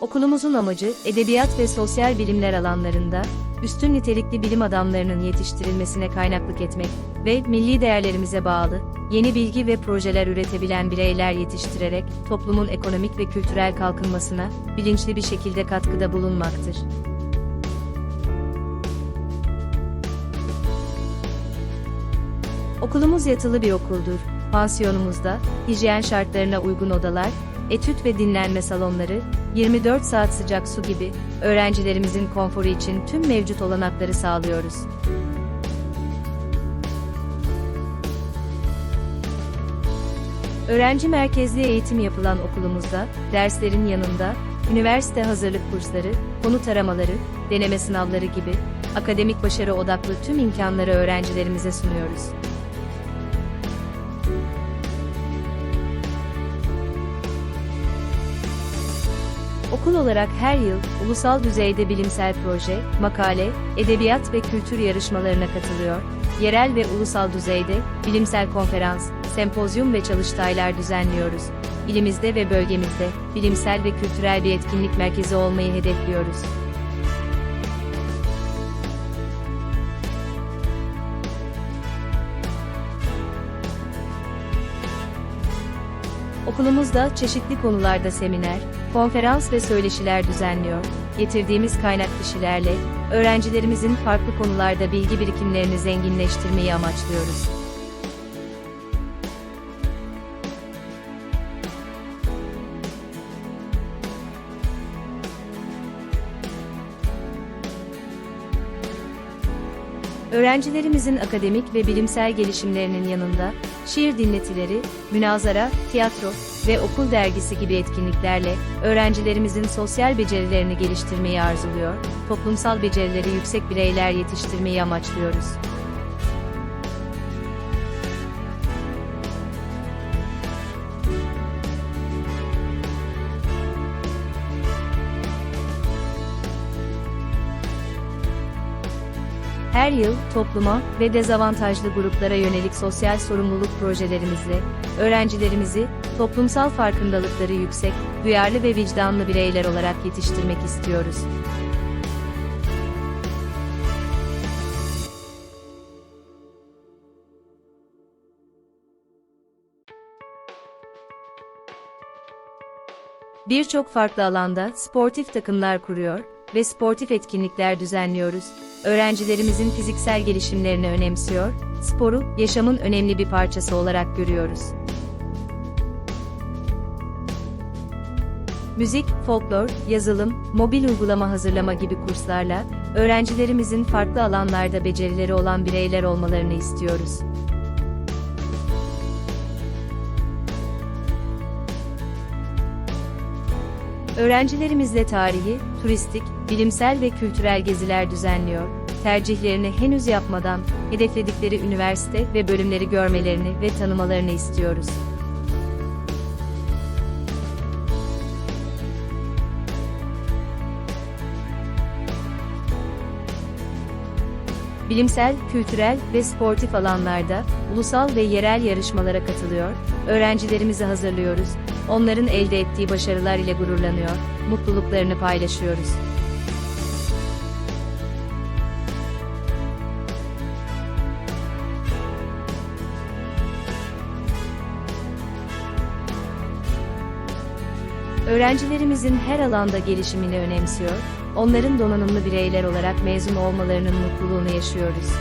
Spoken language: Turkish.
Okulumuzun amacı, edebiyat ve sosyal bilimler alanlarında, üstün nitelikli bilim adamlarının yetiştirilmesine kaynaklık etmek ve milli değerlerimize bağlı, yeni bilgi ve projeler üretebilen bireyler yetiştirerek, toplumun ekonomik ve kültürel kalkınmasına, bilinçli bir şekilde katkıda bulunmaktır. Okulumuz yatılı bir okuldur. Pansiyonumuzda, hijyen şartlarına uygun odalar, etüt ve dinlenme salonları, 24 saat sıcak su gibi, öğrencilerimizin konforu için tüm mevcut olanakları sağlıyoruz. Öğrenci merkezli eğitim yapılan okulumuzda, derslerin yanında, üniversite hazırlık kursları, konu taramaları, deneme sınavları gibi, akademik başarı odaklı tüm imkanları öğrencilerimize sunuyoruz. Okul olarak her yıl ulusal düzeyde bilimsel proje, makale, edebiyat ve kültür yarışmalarına katılıyor. Yerel ve ulusal düzeyde bilimsel konferans, sempozyum ve çalıştaylar düzenliyoruz. İlimizde ve bölgemizde bilimsel ve kültürel bir etkinlik merkezi olmayı hedefliyoruz. Okulumuzda çeşitli konularda seminer, konferans ve söyleşiler düzenliyor. Getirdiğimiz kaynak kişilerle, öğrencilerimizin farklı konularda bilgi birikimlerini zenginleştirmeyi amaçlıyoruz. Öğrencilerimizin akademik ve bilimsel gelişimlerinin yanında, şiir dinletileri, münazara, tiyatro ve okul dergisi gibi etkinliklerle öğrencilerimizin sosyal becerilerini geliştirmeyi arzuluyor, toplumsal becerileri yüksek bireyler yetiştirmeyi amaçlıyoruz. Her yıl topluma ve dezavantajlı gruplara yönelik sosyal sorumluluk projelerimizle öğrencilerimizi toplumsal farkındalıkları yüksek, duyarlı ve vicdanlı bireyler olarak yetiştirmek istiyoruz. Birçok farklı alanda sportif takımlar kuruyor ve sportif etkinlikler düzenliyoruz. Öğrencilerimizin fiziksel gelişimlerini önemsiyor, sporu yaşamın önemli bir parçası olarak görüyoruz. Müzik, folklor, yazılım, mobil uygulama hazırlama gibi kurslarla öğrencilerimizin farklı alanlarda becerileri olan bireyler olmalarını istiyoruz. Öğrencilerimizle tarihi, turistik, bilimsel ve kültürel geziler düzenliyor. Tercihlerini henüz yapmadan, hedefledikleri üniversite ve bölümleri görmelerini ve tanımalarını istiyoruz. Bilimsel, kültürel ve sportif alanlarda ulusal ve yerel yarışmalara katılıyor, öğrencilerimizi hazırlıyoruz, onların elde ettiği başarılar ile gururlanıyor, mutluluklarını paylaşıyoruz. Öğrencilerimizin her alanda gelişimini önemsiyor, onların donanımlı bireyler olarak mezun olmalarının mutluluğunu yaşıyoruz.